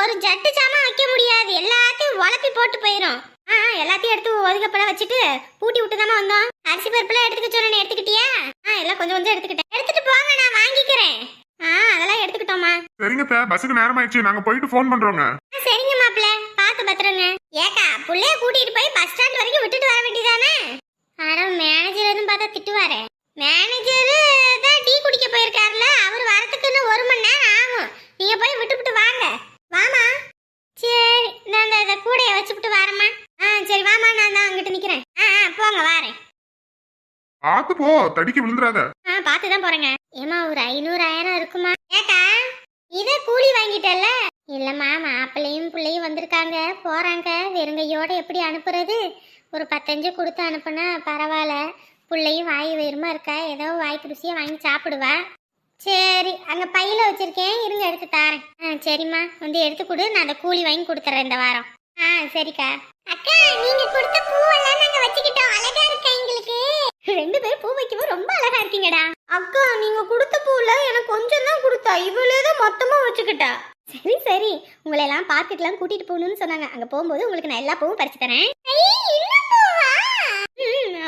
ஒரு ஜட்டு சாமான் வைக்க முடியாது. எல்லாத்தையும் உழப்பி போட்டு போயிரும். ஆ எல்லாத்தையும் எடுத்து ஒதுக்கப்பெல்லாம் வச்சுட்டு பூட்டி விட்டு தானே வந்தோம். அரிசி பருப்புலாம் எடுத்துக்க சொன்னேன் எடுத்துக்கிட்டியா? ஆ எல்லாம் கொஞ்சம் கொஞ்சம் எடுத்துக்கிட்டேன். எடுத்துட்டு போங்க நான் வாங்கிக்கிறேன். ஆ அதெல்லாம் எடுத்துக்கிட்டோமா சரிங்க சார் பஸ்ஸுக்கு நேரம் நாங்க போயிட்டு ஃபோன் பண்றோங்க. சரிங்க மாப்பிள்ள. பார்த்து பத்திரங்க. ஏக்கா புள்ளைய கூட்டிட்டு போய் பஸ் ஸ்டாண்ட் வரைக்கும் விட்டுட்டு வர வேண்டியதானே? ஆனா மேனேஜர் எதுவும் பார்த்தா திட்டுவாரே. மேனேஜ் பார்த்து போ தடிக்க விழுந்துறாத. ஆ பார்த்து தான் போறேங்க. ஏமா ஒரு ஐநூறு ஆயிரம் இருக்குமா? ஏக்கா இதை கூலி வாங்கிட்டல்ல? இல்லம்மா மாப்பிள்ளையும் பிள்ளையும் வந்திருக்காங்க. போறாங்க. வெறுங்கையோட எப்படி அனுப்புறது? ஒரு பத்தஞ்சு கொடுத்து அனுப்புனா பரவாயில்ல. பிள்ளையும் வாய் வயிறுமா இருக்கா? ஏதோ வாய்க்கு ருசியாக வாங்கி சாப்பிடுவா. சரி அங்கே பையில வச்சிருக்கேன். இருங்க எடுத்து தாரேன். ஆ சரிம்மா. வந்து எடுத்து கொடு. நான் அந்த கூலி வாங்கி கொடுத்துறேன் இந்த வாரம். ஆ சரிக்கா. அக்கா நீங்க கொடுத்த பூவெல்லாம் நாங்க வச்சுக்கிட்டோம். அழகா இருக்கா எங்களுக்கு? ரெண்டு பேரும் பூ வைக்கவும் ரொம்ப அழகா இருக்கீங்கடா. அக்கா நீங்க கொடுத்த பூல எனக்கு கொஞ்சம் தான் கொடுத்தா. இவளே தான் மொத்தமா வச்சுக்கிட்டா. சரி சரி. உங்களை எல்லாம் பார்க்குக்கெல்லாம் கூட்டிட்டு போகணும்னு சொன்னாங்க. அங்க போகும்போது உங்களுக்கு நான் எல்லா பூவும் பறிச்சு தரேன்.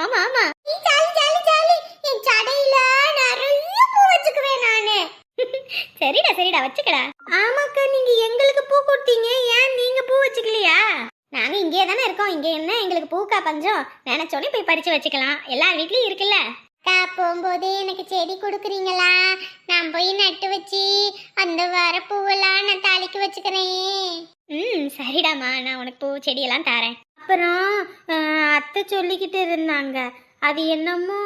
ஆமா ஆமா. என் நிறைய பூ வச்சுக்குவேன் சரிடா சரிடா. வச்சுக்கடா. ஆமாக்கா நீங்க எங்களுக்கு பூ கொடுத்தீங்க. ஏன் நீங்க பூ வச்சுக்கலையா? நாங்க இங்கே தானே இருக்கோம். இங்க என்ன? எங்களுக்கு பூக்கா பஞ்சம். நினைச்சோனே போய் பறிச்சு வச்சுக்கலாம். எல்லார் வீட்லயும் இருக்குல்ல? அக்கா போகும்போது எனக்கு செடி கொடுக்குறீங்களா? நான் போய் நட்டு வச்சு அந்த வர பூவெல்லாம் நான் தாளிக்கு வச்சுக்கிறேன். ம் சரிடாம்மா. நான் உனக்கு பூ செடியெல்லாம் தரேன். அப்புறம் அத்தை சொல்லிக்கிட்டு இருந்தாங்க. அது என்னமோ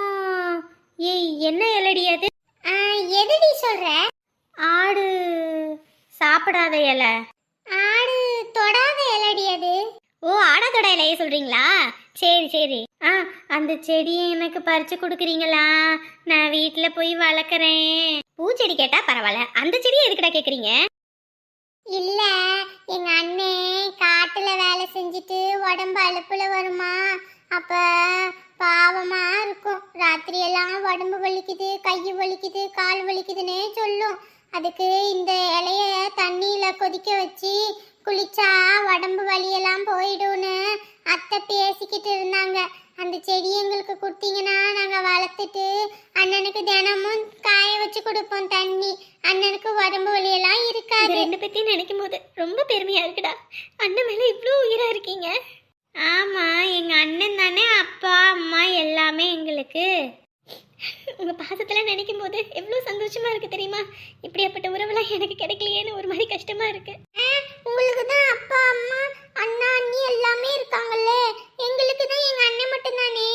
ஏய் என்ன இலடி அது? எதுடி சொல்ற? ஆடு சாப்பிடாத இலை ஆடு தொடாத இலடி அது ஓ ஆடாதோட இலைய சொல்றீங்களா? சரி சரி. ஆ அந்த செடியை எனக்கு பறிச்சு கொடுக்குறீங்களா? நான் வீட்டில் போய் வளர்க்குறேன். பூச்செடி கேட்டா பரவாயில்ல. அந்த செடியை எதுக்குடா கேட்குறீங்க இல்ல எங்க அண்ணே காட்டுல வேலை செஞ்சுட்டு உடம்பு அலுப்புல வருமா? அப்ப பாவமா இருக்கும். ராத்திரி எல்லாம் உடம்பு வலிக்குது கை வலிக்குது கால் வலிக்குதுன்னே சொல்லும். அதுக்கு இந்த இலைய தண்ணியில கொதிக்க வச்சு குளிச்சா உடம்பு வலியெல்லாம் போயிடும்னு அத்தை பேசிக்கிட்டு இருந்தாங்க. அந்த செடி எங்களுக்கு கொடுத்தீங்கன்னா நாங்கள் வளர்த்துட்டு அண்ணனுக்கு தினமும் காய வச்சு கொடுப்போம் தண்ணி. அண்ணனுக்கு உடம்பு வலியெல்லாம் இருக்காது. ரெண்டு பத்தியும் நினைக்கும் போது ரொம்ப பெருமையா இருக்குடா. அண்ணன் மேல இவ்வளோ உயிரா இருக்கீங்க? ஆமா எங்க அண்ணன் தானே அப்பா அம்மா எல்லாமே எங்களுக்கு. உங்கள் பாசத்தெல்லாம் நினைக்கும் போது எவ்வளோ சந்தோஷமாக இருக்குது தெரியுமா? இப்படியாப்பட்ட உறவுலாம் எனக்கு கிடைக்கலையேன்னு ஒரு மாதிரி கஷ்டமாக இருக்குது உங்களுக்கு தான் அப்பா அம்மா அண்ணா அண்ணி எல்லாமே இருக்காங்கல்ல? எங்களுக்கு தான் எங்கள் அண்ணன் மட்டும்தானே?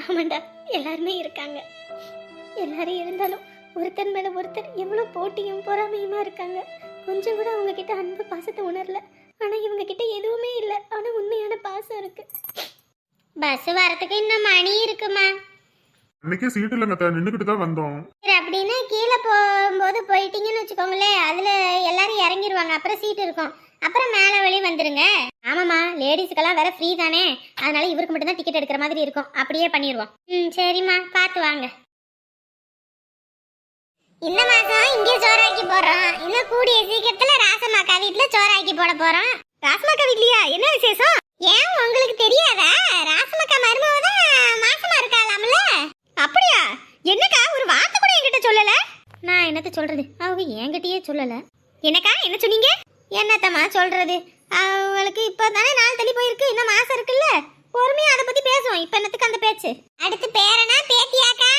ஆமாண்டா எல்லாருமே இருக்காங்க. எல்லாரும் இருந்தாலும் ஒருத்தர் மேலே ஒருத்தர் எவ்வளோ போட்டியும் பொறாமையுமா இருக்காங்க. கொஞ்சம் கூட அவங்க கிட்ட அன்பு பாசத்தை உணரல. ஆனால் இவங்க கிட்ட எதுவுமே இல்லை. ஆனால் உண்மையான பாசம் இருக்கு. பஸ் வரத்துக்கு இன்னும் மணி இருக்குமா? இன்னைக்கே சீட் இல்லைங்க நின்றுக்கிட்டு தான் வந்தோம். சரி அப்படின்னா கீழே போகும்போது போயிட்டீங்கன்னு வச்சுக்கோங்களேன். அதில் எல்லாரும் இறங்கிடுவாங்க அப்புறம் சீட் இருக்கும். அப்புறம் மேலே வழி வந்துருங்க. ஆமாம்மா லேடிஸுக்கெல்லாம் வேற ஃப்ரீ தானே. அதனால இவருக்கு மட்டும் தான் டிக்கெட் எடுக்கிற மாதிரி இருக்கும். அப்படியே பண்ணிடுவோம். ம் சரிம்மா. பார்த்து வாங்க. இந்த மாசம் இங்கே சோறாக்கி போறோம் இன்னும் கூடிய சீக்கிரத்துல ராசமாக்கா வீட்டுல சோறாக்கி போட போறோம். ராசமாக்கா வீட்லயா? என்ன விசேஷம்? ஏன் உங்களுக்கு தெரியாதா? ராசமாக்கா மருமவ தான் மாசமா இருக்காளாம்ல? அப்படியா? என்னக்கா ஒரு வார்த்தை கூட என்கிட்ட சொல்லல? நான் என்னத்த சொல்றது? அவங்க என்கிட்டயே சொல்லல. என்னக்கா என்ன சொன்னீங்க? என்னத்தம்மா சொல்றது? அவங்களுக்கு இப்பதானே நாள் தள்ளி போயிருக்கு இன்னும் மாசம் இருக்குல்ல? பொறுமையா அதை பத்தி பேசுவோம் இப்ப என்னத்துக்கு அந்த பேச்சு? அடுத்து பேரனா பேத்தியாக்கா?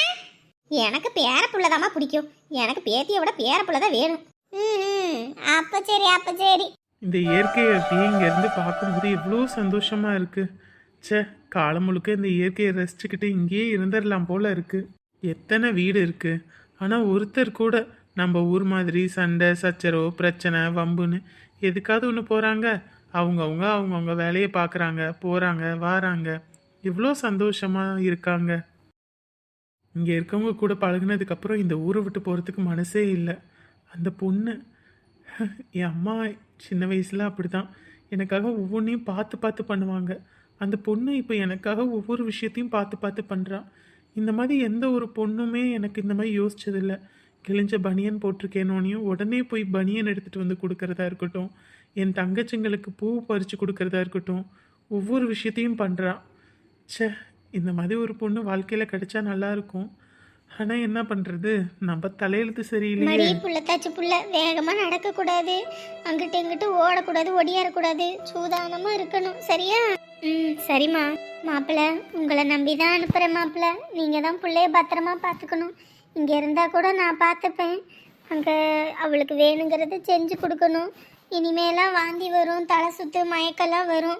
எனக்கு பேர புள்ளதாம்மா பிடிக்கும். எனக்கு பேத்தியை விட பேர புள்ளதான் வேணும். ம் அப்ப சரி அப்ப சரி. இந்த இயற்கையை அப்படியே இங்கேருந்து பார்க்கும்போது எவ்வளோ சந்தோஷமா இருக்கு. ச்சே காலம் முழுக்க இந்த இயற்கையை ரசிச்சுக்கிட்டு இங்கேயே இருந்துடலாம் போல இருக்கு. எத்தனை வீடு இருக்கு. ஆனால் ஒருத்தர் கூட நம்ம ஊர் மாதிரி சண்டை சச்சரவு பிரச்சனை வம்புன்னு எதுக்காவது ஒன்று போகிறாங்க அவங்கவுங்க அவங்கவுங்க வேலையை பார்க்குறாங்க போகிறாங்க வாராங்க. எவ்வளோ சந்தோஷமாக இருக்காங்க. இங்கே இருக்கவங்க கூட பழகுனதுக்கப்புறம் இந்த ஊரை விட்டு போகிறதுக்கு மனசே இல்லை. அந்த பொண்ணு என் அம்மா சின்ன வயசில் அப்படி தான் எனக்காக ஒவ்வொன்றையும் பார்த்து பார்த்து பண்ணுவாங்க. அந்த பொண்ணு இப்போ எனக்காக ஒவ்வொரு விஷயத்தையும் பார்த்து பார்த்து பண்ணுறான் இந்த மாதிரி எந்த ஒரு பொண்ணுமே எனக்கு இந்த மாதிரி யோசிச்சதில்லை. கிழிஞ்ச பனியன் போட்டிருக்கேனோனையும் உடனே போய் பனியன் எடுத்துகிட்டு வந்து கொடுக்கறதா இருக்கட்டும். என் தங்கச்சிங்களுக்கு பூ பறித்து கொடுக்கறதா இருக்கட்டும். ஒவ்வொரு விஷயத்தையும் பண்ணுறான் ச்சே இந்த மாதிரி ஒரு பொண்ணு வாழ்க்கையில் கிடைச்சா நல்லா இருக்கும். ஆனால் என்ன பண்ணுறது நம்ம தலையெழுத்து மடி சரியில்லையே புள்ளத்தாச்சு புள்ள வேகமாக நடக்கக்கூடாது. அங்கிட்டு இங்கிட்டு ஓடக்கூடாது ஒடியாரக்கூடாது சூதானமாக இருக்கணும். சரியா? ம் சரிம்மா. மாப்பிள்ள உங்களை நம்பி தான் அனுப்புகிறேன் மாப்பிள்ள நீங்கள் தான் பிள்ளைய பத்திரமா பார்த்துக்கணும். இங்கே இருந்தால் கூட நான் பார்த்துப்பேன். அங்கே அவளுக்கு வேணுங்கிறத செஞ்சு கொடுக்கணும். இனிமேலாம் வாந்தி வரும் தலை சுத்து மயக்கெல்லாம் வரும்.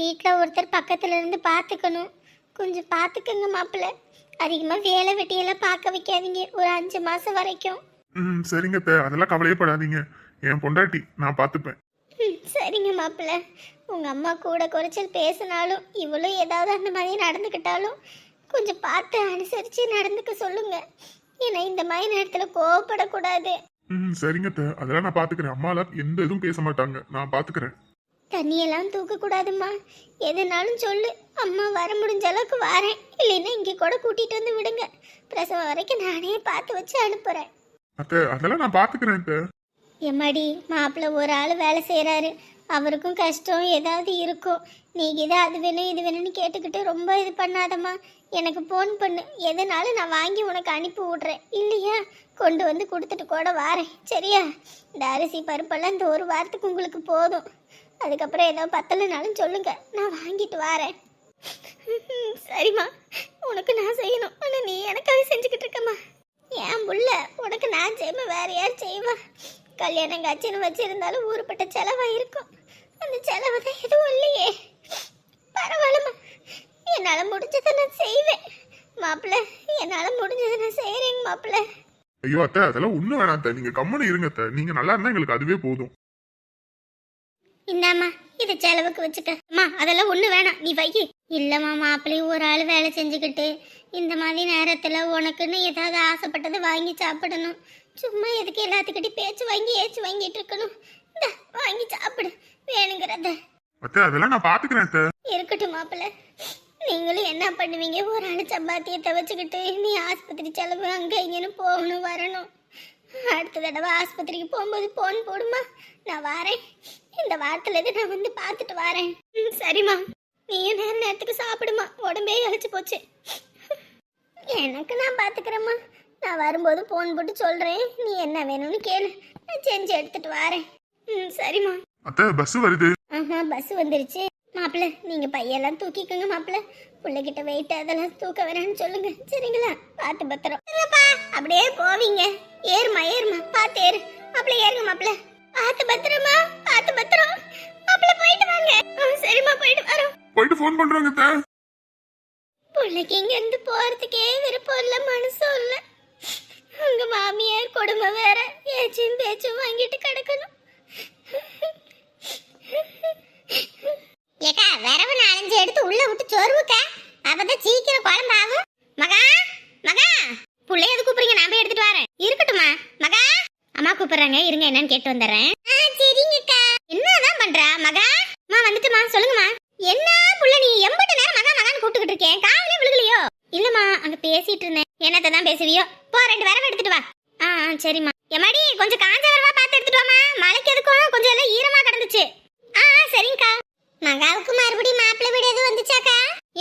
வீட்டில் ஒருத்தர் பக்கத்துல இருந்து பார்த்துக்கணும். கொஞ்சம் பார்த்துக்கங்க மாப்பிள்ள அதிகமாக வேலை வெட்டியெல்லாம் பார்க்க வைக்காதீங்க. ஒரு அஞ்சு மாதம் வரைக்கும். ம் சரிங்க அத்தை. அதெல்லாம் கவலையே படாதீங்க. என் பொண்டாட்டி நான் பார்த்துப்பேன். சரிங்க மாப்பிள்ள. உங்கள் அம்மா கூட குறைச்சல் பேசினாலும் இவளும் ஏதாவது அந்த மாதிரி நடந்துக்கிட்டாலும் கொஞ்சம் பார்த்து அனுசரித்து நடந்துக்க சொல்லுங்க. ஏன்னா இந்த மாதிரி நேரத்தில் கோவப்படக்கூடாது. ம் சரிங்க அத்தை. அதெல்லாம் நான் பார்த்துக்கிறேன் அம்மாலாம் எந்த இதுவும் பேச மாட்டாங்க. நான் பார்த்துக்கிறேன் தண்ணியெல்லாம் தூக்கக்கூடாதும்மா எதுனாலும் சொல்லு. அம்மா வர முடிஞ்ச அளவுக்கு வரேன். இல்லைன்னா இங்கே கூட கூட்டிகிட்டு வந்து விடுங்க. பிரசவம் வரைக்கும் நானே பார்த்து வச்சு அனுப்புகிறேன் அத்தை அதெல்லாம் நான் பார்த்துக்கிறேன் அத்தை. எம்மாடி மாப்பிள்ளை ஒரு ஆள் வேலை செய்கிறாரு அவருக்கும் கஷ்டம் ஏதாவது இருக்கும் நீ இதை அது வேணும் இது வேணும்னு கேட்டுக்கிட்டு ரொம்ப இது பண்ணாதம்மா. எனக்கு ஃபோன் பண்ணு. எதுனாலும் நான் வாங்கி உனக்கு அனுப்பி விட்றேன். இல்லையா? கொண்டு வந்து கொடுத்துட்டு கூட வாரேன். சரியா? இந்த அரிசி பருப்பெல்லாம் இந்த ஒரு வாரத்துக்கு உங்களுக்கு போதும். அதுக்கப்புறம் ஏதோ பத்தலைனாலும் சொல்லுங்க. நான் வாங்கிட்டு வாரேன். சரிம்மா. உனக்கு நான் செய்யணும். ஆனால் நீ எனக்காக செஞ்சுக்கிட்டு இருக்கம்மா. ஏன் புள்ள உனக்கு நான் செய்வேன் வேற யார் செய்வா? கல்யாணம் காட்சின்னு வச்சிருந்தாலும் ஊருப்பட்ட செலவா இருக்கும். அந்த செலவு தான் எதுவும் இல்லையே. பரவாயில்லம்மா. என்னால் முடிஞ்சதை நான் செய்வேன். மாப்பிள்ள என்னால் முடிஞ்சதை நான் செய்கிறேங்க மாப்பிள்ள. ஐயோ அத்தை அதெல்லாம் ஒன்றும் வேணாம் அத்தை. நீங்க கம்முன்னு இருங்க அத்தை. நீங்க நல்லா இருந்தா எங்களுக்கு அதுவே போதும். இந்தாம்மா இதை செலவுக்கு வச்சுக்க. அம்மா அதெல்லாம் ஒன்றும் வேணாம். நீ வை. இல்லைம்மா மாப்பிள்ளையும் ஒரு ஆள் வேலை செஞ்சுக்கிட்டு இந்த மாதிரி நேரத்தில் உனக்குன்னு ஏதாவது ஆசைப்பட்டதை வாங்கி சாப்பிடணும். சும்மா எதுக்கு எல்லாத்துக்கிட்டையும் பேச்சு வாங்கி ஏச்சு வாங்கிட்டு இருக்கணும். இந்த வாங்கி சாப்பிடு வேணுங்கிறத. அத்தை அதெல்லாம் நான் பார்த்துக்கிறேன் அத்தை. இருக்கட்டும் மாப்பிள்ள. நீங்களும் என்ன பண்ணுவீங்க? ஒரு ஆள் சம்பாத்தியத்தை வச்சுக்கிட்டு நீ ஆஸ்பத்திரி செலவு அங்கே இங்கேன்னு போகணும் வரணும். அடுத்த தடவை ஆஸ்பத்திரிக்கு போகும்போது போன் போடுமா? நான் வரேன். இந்த வாரத்துல இருந்து நான் வந்து பார்த்துட்டு வரேன். ம், சரிம்மா. நீயும் நேர நேரத்துக்கு சாப்பிடுமா? உடம்பே இழைச்சி போச்சு. எனக்கு நான் பார்த்துக்கிறேம்மா நான் வரும்போது போன் போட்டு சொல்கிறேன் நீ என்ன வேணும்னு கேளு. நான் செஞ்சு எடுத்துட்டு வரேன். ம் சரிம்மா. அத்தை பஸ் வருது. ஆஹா பஸ் வந்துருச்சு. மாப்பிள்ள நீங்க பையெல்லாம் தூக்கிக்கோங்க மாப்பிள்ள பிள்ளைகிட்ட வெயிட் அதெல்லாம் தூக்க வேணாம்னு சொல்லுங்க. சரிங்களா? பார்த்து பத்திரம். அப்படியே போவீங்க. ஏறுமா ஏறுமா பார்த்து ஏறு. மாப்பிள்ள ஏறுங்க மாப்பிள்ள பார்த்து பத்திரமா? பார்த்து பத்திரம். மாப்பிள்ள போயிட்டு வாங்க. சரிம்மா போயிட்டு வரோம். போயிட்டு ஃபோன் பண்றோங்க பிள்ளைக்கு இங்க இருந்து போறதுக்கே விருப்பம் இல்ல மனசும் இல்ல உங்க மாமியார் கொடுமை வேற. ஏச்சும் பேச்சும் வாங்கிட்டு கிடக்கணும். ஏக்கா வரவு நாலஞ்சு எடுத்து உள்ள விட்டு சோறுவுக்க அப்பதான் சீக்கிரம் குழம்பு ஆகும். மகா மகா. புள்ளைய எது கூப்பிடுறீங்க? நான் போய் எடுத்துட்டு வரேன். இருக்கட்டுமா மகா. அம்மா கூப்பிடுறாங்க. இருங்க என்னன்னு கேட்டு வந்துடுறேன். சரிங்கக்கா. என்னதான் பண்றா மகா? அம்மா வந்துட்டுமா சொல்லுங்கம்மா. என்ன புள்ள நீ எம்பட்டு நேரம் மகா மகான்னு கூப்பிட்டுக்கிட்டு இருக்கேன் காலையில விழுகலையே. பேசிட்டு இருந்தேன் என்னத்தை தான் பேசுவியோ? போ ரெண்டு வரவு எடுத்துட்டு வா. ஆ சரிம்மா. எம்மாடி கொஞ்சம் காஞ்ச வரவா பார்த்து எடுத்துட்டு வாமா மழைக்கு எதுக்கும் கொஞ்சம் எல்லாம் ஈரமா கிடந்துச்சு. ஆ சரிங்கக்கா. மகாவுக்கு மறுபடியும் மாப்பிள்ளை வீடு எதுவும் வந்துச்சாக்கா?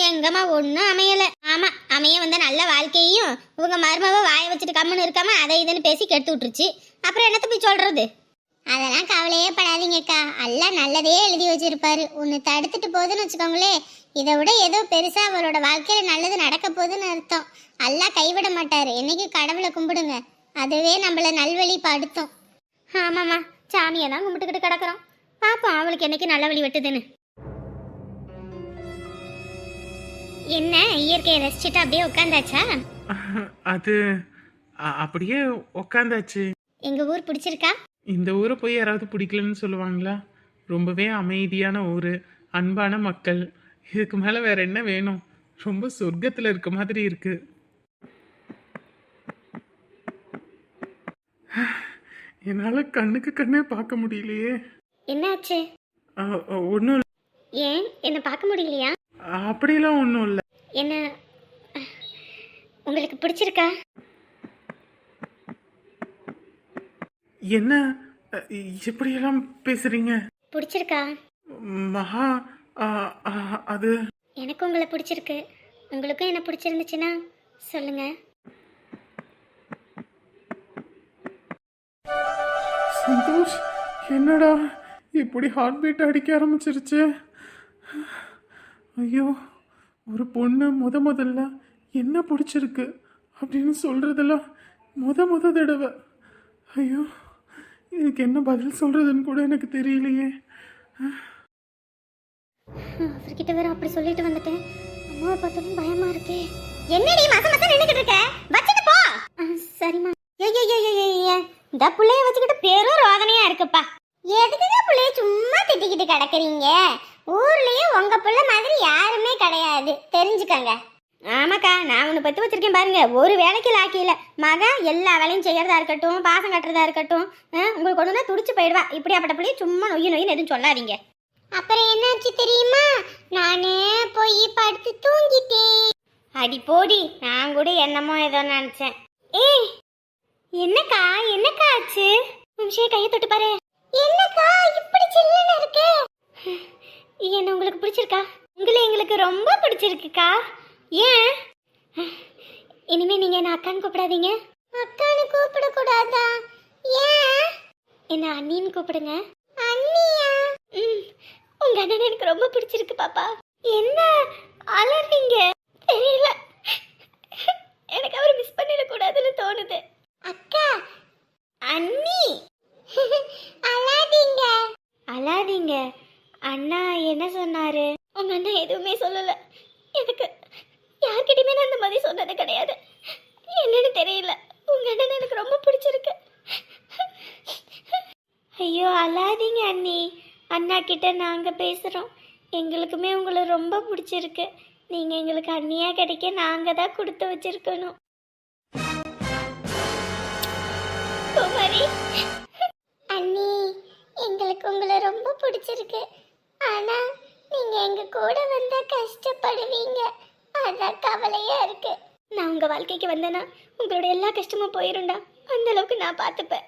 எங்கம்மா ஒன்றும் அமையல. ஆமா அமைய வந்த நல்ல வாழ்க்கையையும் உங்க மருமவ வாயை வச்சுட்டு கம்முன்னு இருக்காம அதை இதுன்னு பேசி கெடுத்து விட்டுருச்சு. அப்புறம் என்னத்த போய் சொல்றது? அதெல்லாம் கவலையே படாதீங்கக்கா எல்லாம் நல்லதே எழுதி வச்சிருப்பாரு. ஒன்று தடுத்துட்டு போகுதுன்னு வச்சுக்கோங்களேன் இதை விட ஏதோ பெருசா அவரோட வாழ்க்கையில நல்லது நடக்க போகுதுன்னு அர்த்தம். அல்லாஹ் கைவிட மாட்டாரு. என்னைக்கு கடவுளை கும்பிடுங்க. அதுவே நம்மள நல்வழி படுத்தும். ஆமாம்மா சாமியை தான் கும்பிட்டுக்கிட்டு கிடக்குறோம். பாப்போம் அவளுக்கு என்னைக்கு நல்ல வழி வெட்டுதுன்னு. என்ன இயற்கையை ரசிச்சுட்டு அப்படியே உட்காந்தாச்சா? அது அப்படியே உக்காந்தாச்சு எங்க ஊர் பிடிச்சிருக்கா? இந்த ஊரை போய் யாராவது பிடிக்கலன்னு சொல்லுவாங்களா? ரொம்பவே அமைதியான ஊர் அன்பான மக்கள். இதுக்கு மேலே வேற என்ன வேணும்? ரொம்ப சொர்க்கத்தில் இருக்க மாதிரி இருக்கு. என்னால் கண்ணுக்கு கண்ணே பார்க்க முடியலையே. என்னாச்சு? ஒன்றும் ஏன்? என்ன பார்க்க முடியலையா? அப்படியெல்லாம் ஒன்றும் இல்லை. என்ன உங்களுக்கு பிடிச்சிருக்கா? என்ன? எப்படியெல்லாம் பேசுறீங்க? பிடிச்சிருக்கா? மகா அது எனக்கு உங்களை பிடிச்சிருக்கு. உங்களுக்கும் என்ன பிடிச்சிருந்துச்சுன்னா சொல்லுங்க. சந்தோஷ் என்னடா? இப்படி ஹார்ட் பீட் அடிக்க ஆரம்பிச்சிருச்சு. ஐயோ ஒரு பொண்ணு முத முதல்ல என்ன பிடிச்சிருக்கு அப்படின்னு சொல்கிறதெல்லாம் முத முத தடவை. ஐயோ. இதுக்கு என்ன பதில் சொல்கிறதுன்னு கூட எனக்கு தெரியலையே. அவர்கிட்ட வேற அப்படி சொல்லிட்டு வந்துட்டேன். அம்மாவை பார்த்தாலும் பயமா இருக்கே. என்னடி மச மச நின்னுக்கிட்டு இருக்க? வச்சுட்டு போ. சரிம்மா. ஐயோ இந்த புள்ளைய வச்சுக்கிட்டு பெரும் ரோதனையா இருக்குப்பா. எதுக்குங்க புள்ளைய சும்மா திட்டிக்கிட்டு கிடக்குறீங்க? ஊர்லயே உங்க புள்ள மாதிரி யாருமே கிடையாது. தெரிஞ்சுக்கங்க. ஆமாக்கா நான் ஒன்று பத்து வச்சிருக்கேன் பாருங்க. ஒரு வேலைக்கு லாக்கியில மக எல்லா வேலையும் செய்யறதா இருக்கட்டும் பாசம் கட்டுறதா இருக்கட்டும் உங்களுக்கு ஒன்றுனா துடிச்சு போயிடுவா. இப்படியாப்பட்ட பிள்ளைய சும்மா நொய்யு நொய்யு எதுவும் சொல்லாதீங்க. அப்புறம் என்னாச்சு தெரியுமா? நானே போய் படுத்து தூங்கிட்டேன். அடி போடி நான் கூட என்னமோ ஏதோ நினைச்சேன். ஏய் என்னக்கா என்னக்கா ஆச்சு? நிமிஷம் கையை தொட்டு பாரு. என்னக்கா இப்படி சில்லுன்னு இருக்கு? என்ன உங்களுக்கு பிடிச்சிருக்கா? உங்களை எங்களுக்கு ரொம்ப பிடிச்சிருக்குக்கா. ஏன்? இனிமே நீங்க என்ன அக்கான்னு கூப்பிடாதீங்க. அக்கான்னு கூப்பிட கூடாதா ஏன்? என்ன அண்ணின்னு கூப்பிடுங்க. அண்ணியா? ம் உங்க அண்ணன் எனக்கு ரொம்ப பிடிச்சிருக்கு பாப்பா. என்ன? அலறீங்க. தெரியல. எனக்கு அவரை மிஸ் பண்ணிடக்கூடாதுன்னு தோணுது அக்கா அண்ணி அழாதீங்க அழாதீங்க அண்ணா என்ன சொன்னாரு உங்க அண்ணன் எதுவுமே சொல்லல எனக்கு யார்கிட்டயுமே நான் இந்த மாதிரி சொன்னது கிடையாது என்னன்னு தெரியல உங்க அண்ணன் எனக்கு ரொம்ப பிடிச்சிருக்கு ஐயோ அழாதீங்க அண்ணி அண்ணா கிட்ட நாங்கள் பேசுகிறோம் எங்களுக்குமே உங்களை ரொம்ப பிடிச்சிருக்கு. நீங்கள் எங்களுக்கு அண்ணியாக கிடைக்க நாங்கள் தான் கொடுத்து வச்சிருக்கணும். குமரி அண்ணி எங்களுக்கு உங்களை ரொம்ப பிடிச்சிருக்கு. ஆனா நீங்கள் எங்கள் கூட வந்தால் கஷ்டப்படுவீங்க. அதான் கவலையாக இருக்கு. நான் உங்கள் வாழ்க்கைக்கு வந்தேன்னா உங்களோட எல்லா கஷ்டமும் போயிரும்டா. அந்த அளவுக்கு நான் பார்த்துப்பேன்.